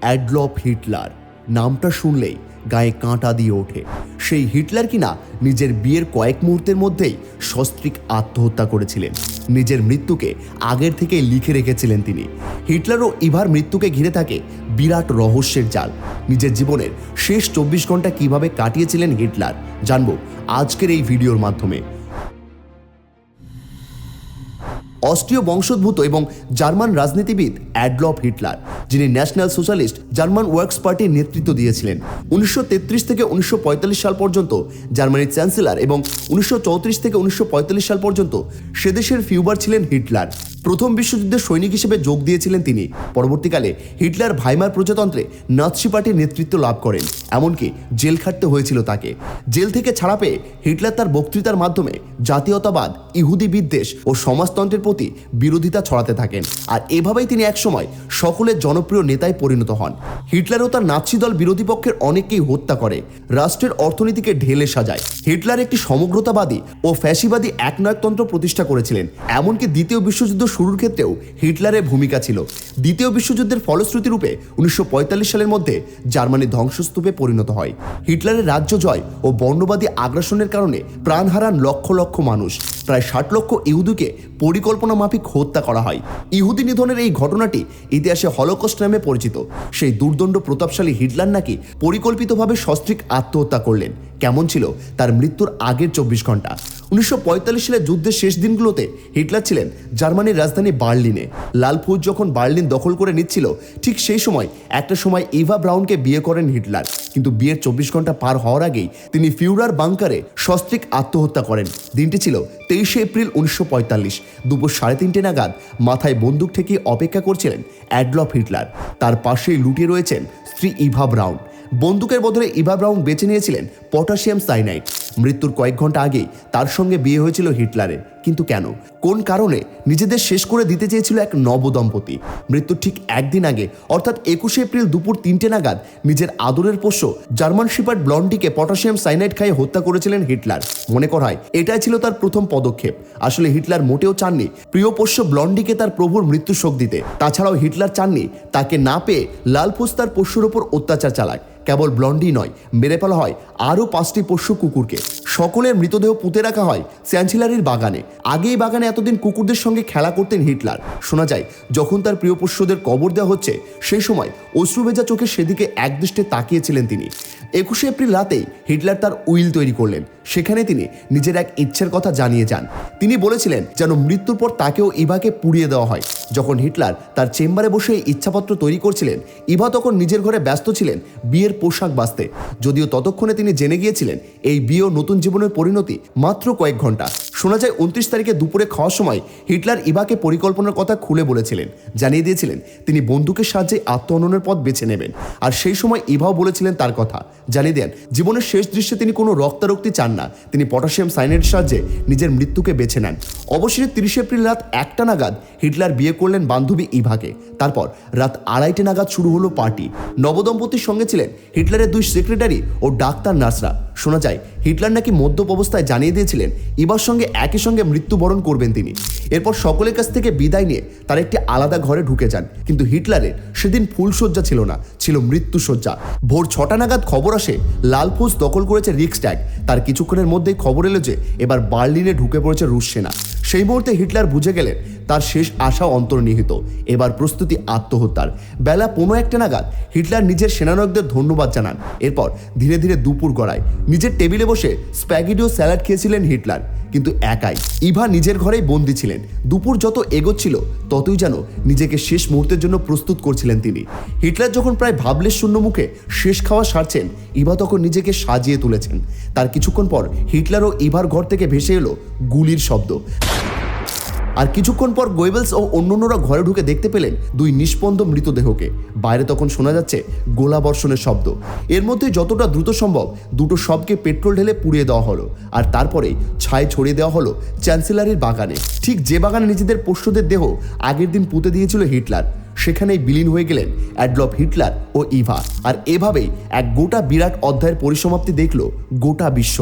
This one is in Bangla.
Adolf Hitler. নামটা শুনলেই গায়ে কাঁটা দিয়ে ওঠে। সেই হিটলার কিনা নিজের বিয়ের কয়েক মুহূর্তের মধ্যেই সস্ত্রিক আত্মহত্যা করেছিলেন। নিজের মৃত্যুকে আগের থেকেই লিখে রেখেছিলেন তিনি। হিটলারও ইভার মৃত্যুকে ঘিরে থাকে বিরাট রহস্যের জাল। নিজের জীবনের শেষ চব্বিশ ঘণ্টা কীভাবে কাটিয়েছিলেন হিটলার, জানব আজকের এই ভিডিওর মাধ্যমে। অস্ট্রীয় বংশোদ্ভূত এবং জার্মান রাজনীতিবিদ অ্যাডলফ হিটলার, যিনি ন্যাশনাল সোশ্যালিস্ট জার্মান ওয়ার্কস পার্টির নেতৃত্ব দিয়েছিলেন। উনিশশো তেত্রিশ থেকে উনিশশো পঁয়তাল্লিশ সাল পর্যন্ত জার্মানির চ্যান্সেলর এবং উনিশশো থেকে উনিশশো পঁয়তাল্লিশ সাল পর্যন্ত সেদেশের ফিউবার ছিলেন হিটলার। প্রথম বিশ্বযুদ্ধে সৈনিক হিসেবে যোগ দিয়েছিলেন তিনি। পরবর্তীকালে হিটলার ভাইমার প্রজাতন্ত্রে নাৎসি পার্টির নেতৃত্ব লাভ করেন, এমনকি জেল খাটতে হয়েছিল তাকে। জেল থেকে ছাড়া পেয়ে হিটলার তার বক্তৃতার মাধ্যমে জাতীয়তাবাদ, ইহুদি বিদ্বেষ ও সমাজতন্ত্রের প্রতি বিরোধিতা ছড়াতে থাকেন। আর এভাবেই তিনি একসময় সকলের জনপ্রিয় নেতায় পরিণত হন। হিটলার ও তার নাৎসি দল বিরোধী পক্ষের অনেককেই হত্যা করে। রাষ্ট্রের অর্থনীতিকে ঢেলে সাজায়। হিটলার একটি সমগ্রতাবাদী ও ফ্যাসিবাদী একনায়কতন্ত্র প্রতিষ্ঠা করেছিলেন। এমনকি দ্বিতীয় বিশ্বযুদ্ধ শুরুর ক্ষেত্রেও হিটলারের ভূমিকা ছিল। দ্বিতীয় বিশ্বযুদ্ধের ফলশ্রুতি রূপে উনিশশো সালের মধ্যে জার্মানি ধ্বংসস্তূপে পরিণত হয়। হিটলারের রাজ্য জয় ও বর্ণবাদী আগ্রাসনের কারণে প্রাণ হারান লক্ষ লক্ষ মানুষ, প্রায় ষাট লক্ষ ইহুদুকে পরিকল্পনা মাফিক হত্যা করা হয়। ইহুদি নিধনের এই ঘটনাটি ইতিহাসে হলোকস্ট নামে পরিচিত। সেই দুর্দণ্ড প্রতাপশালী হিটলার নাকি পরিকল্পিতভাবে সস্ত্রিক আত্মহত্যা করলেন। কেমন ছিল তার মৃত্যুর আগের চব্বিশ ঘণ্টা। উনিশশো পঁয়তাল্লিশ সালে যুদ্ধের শেষ দিনগুলোতে হিটলার ছিলেন জার্মানির রাজধানী বার্লিনে। লাল ফৌজ যখন বার্লিন দখল করে নিচ্ছিল, ঠিক সেই সময়, একটা সময় ইভা ব্রাউনকে বিয়ে করেন হিটলার। কিন্তু বিয়ের চব্বিশ ঘণ্টা পার হওয়ার আগেই তিনি ফিউরার বাংকারে সস্ত্রিক আত্মহত্যা করেন। দিনটি ছিল তেইশে এপ্রিল উনিশশো পঁয়তাল্লিশ। দুপুর সাড়ে তিনটে নাগাদ মাথায় বন্দুক ঠেকিয়ে অপেক্ষা করছিলেন অ্যাডলফ হিটলার। তার পাশেই লুটিয়ে রয়েছেন স্ত্রী ইভা ব্রাউন। বন্দুকের বদলে ইভা ব্রাউন বেছে নিয়েছিলেন পটাশিয়াম সাইনাইড। মৃত্যুর কয়েক ঘণ্টা আগেই তার সঙ্গে বিয়ে হয়েছিল হিটলারের। কিন্তু কেন? কোন কারণে? নিজেদের শেষ করে দিতে চেয়েছিল এক নবদম্পতি। মৃত্যুর ঠিক একদিন আগে, অর্থাৎ একুশে এপ্রিল দুপুর তিনটে নাগাদ, নিজের আদরের পোষ্য জার্মান শিপার্ড ব্লন্ডিকে পটাশিয়াম সাইনাইড খাইয়ে হত্যা করেছিলেন হিটলার। মনে করা হয়, এটাই ছিল তার প্রথম পদক্ষেপ। আসলে হিটলার মোটেও চাননি প্রিয় পোষ্য ব্লন্ডিকে তার প্রভুর মৃত্যু শোক দিতে। তাছাড়াও হিটলার চাননি তাকে না পেয়ে লালফোস তার পোষ্যর ওপর অত্যাচার চালায়। কেবল ব্লন্ডি নয়, মেরে ফেলা হয় আরও পাঁচটি পোষ্য কুকুরকে। সকলের মৃতদেহ পুঁতে রাখা হয় স্যান্সিলারির বাগানে। আগে এই বাগানে এতদিন কুকুরদের সঙ্গে খেলা করতেন হিটলার। শোনা যায়, যখন তার প্রিয় পোষ্যদের কবর দেওয়া হচ্ছে, সেই সময় অশ্রুভেজা চোখে সেদিকে একদৃষ্টে তাকিয়েছিলেন তিনি। একুশে এপ্রিল রাতেই হিটলার তার উইল তৈরি করলেন। সেখানে তিনি নিজের এক ইচ্ছের কথা জানিয়ে যান। তিনি বলেছিলেন যেন মৃত্যুর পর তাকেও ইভাকে পুড়িয়ে দেওয়া হয়। যখন হিটলার তার চেম্বারে বসে ইচ্ছাপত্র তৈরি করছিলেন, ইভা তখন নিজের ঘরে ব্যস্ত ছিলেন বিয়ের পোশাক বাঁচতে। যদিও ততক্ষণে তিনি জেনে গিয়েছিলেন, এই বিয়ে নতুন জীবনের পরিণতি মাত্র কয়েক ঘণ্টা। শোনা যায় উনত্রিশ তারিখে দুপুরে খাওয়ার সময় হিটলার ইভাকে পরিকল্পনার কথা খুলে বলেছিলেন। জানিয়ে দিয়েছিলেন, তিনি বন্দুকের সাহায্যে আত্মহননের পথ বেছে নেবেন। আর সেই সময় ইভাও বলেছিলেন তার কথা। জানিয়ে দেন, জীবনের শেষ দৃশ্যে তিনি কোনো রক্তারক্তি চান না। তিনি পটাশিয়াম সাইনাইডের সাহায্যে নিজের মৃত্যুকে বেছে নেন। অবশেষে তিরিশে এপ্রিল রাত একটা নাগাদ হিটলার বিয়ে করলেন বান্ধবী ইভাকে। তারপর রাত আড়াইটে নাগাদ শুরু হলো পার্টি। নবদম্পতির সঙ্গে ছিলেন হিটলারের দুই সেক্রেটারি ও ডাক্তার নার্সরা শোনা যায়, হিটলার নাকি মদ্যপ অবস্থায় জানিয়ে দিয়েছিলেন ইবার সঙ্গে একই সঙ্গে মৃত্যুবরণ করবেন তিনি। এরপর সকলের কাছ থেকে বিদায় নিয়ে তার একটি আলাদা ঘরে ঢুকে যান। কিন্তু হিটলারের সেদিন ফুলশয্যা ছিল না, ছিল মৃত্যুসজ্জা ভোর ছটা নাগাদ খবর আসে লালফুজ দখল করেছে রিক্সট্যাগ। তার কিছুক্ষণের মধ্যেই খবর এলো যে, এবার বার্লিনে ঢুকে পড়েছে রুশ সেনা। সেই মুহূর্তে হিটলার বুঝে গেলেন তার শেষ আশা অন্তর্নিহিত। এবার প্রস্তুতি আত্মহত্যার। বেলা পনেরো একটা নাগাদ হিটলার নিজের সেনানায়কদের ধন্যবাদ জানান। এরপর ধীরে ধীরে দুপুর গড়ায়। নিজের টেবিলে বসে স্প্যাগিডিও স্যালাড খেয়েছিলেন হিটলার। কিন্তু একাই। ইভা নিজের ঘরেই বন্দি ছিলেন। দুপুর যত এগোচ্ছিল, ততই যেন নিজেকে শেষ মুহূর্তের জন্য প্রস্তুত করছিলেন তিনি। হিটলার যখন প্রায় ভাবলে শূন্য মুখে শেষ খাওয়া সারছেন, ইভা তখন নিজেকে সাজিয়ে তুলেছেন। তার কিছুক্ষণ পর হিটলারও ইভার ঘর থেকে ভেসে এলো গুলির শব্দ। আর কিছুক্ষণ পর গোয়েবেলস ও অন্যান্যরা ঘরে ঢুকে দেখতে পেলেন দুই নিষ্পন্দ মৃতদেহকে। বাইরে তখন শোনা যাচ্ছে গোলা বর্ষণের শব্দ। এর মধ্যে যতটা দ্রুত সম্ভব দুটো শবকে পেট্রোল ঢেলে পুড়িয়ে দেওয়া হলো আর তারপরে ছাই ছড়িয়ে দেওয়া হলো চ্যান্সেলারির বাগানে। ঠিক যে বাগানে নিজেদের পোষ্যদের দেহ আগের দিন পুঁতে দিয়েছিল হিটলার, সেখানেই বিলীন হয়ে গেলেন অ্যাডলফ হিটলার ও ইভা। আর এভাবেই এক গোটা বিরাট অধ্যায়ের পরিসমাপ্তি দেখল গোটা বিশ্ব।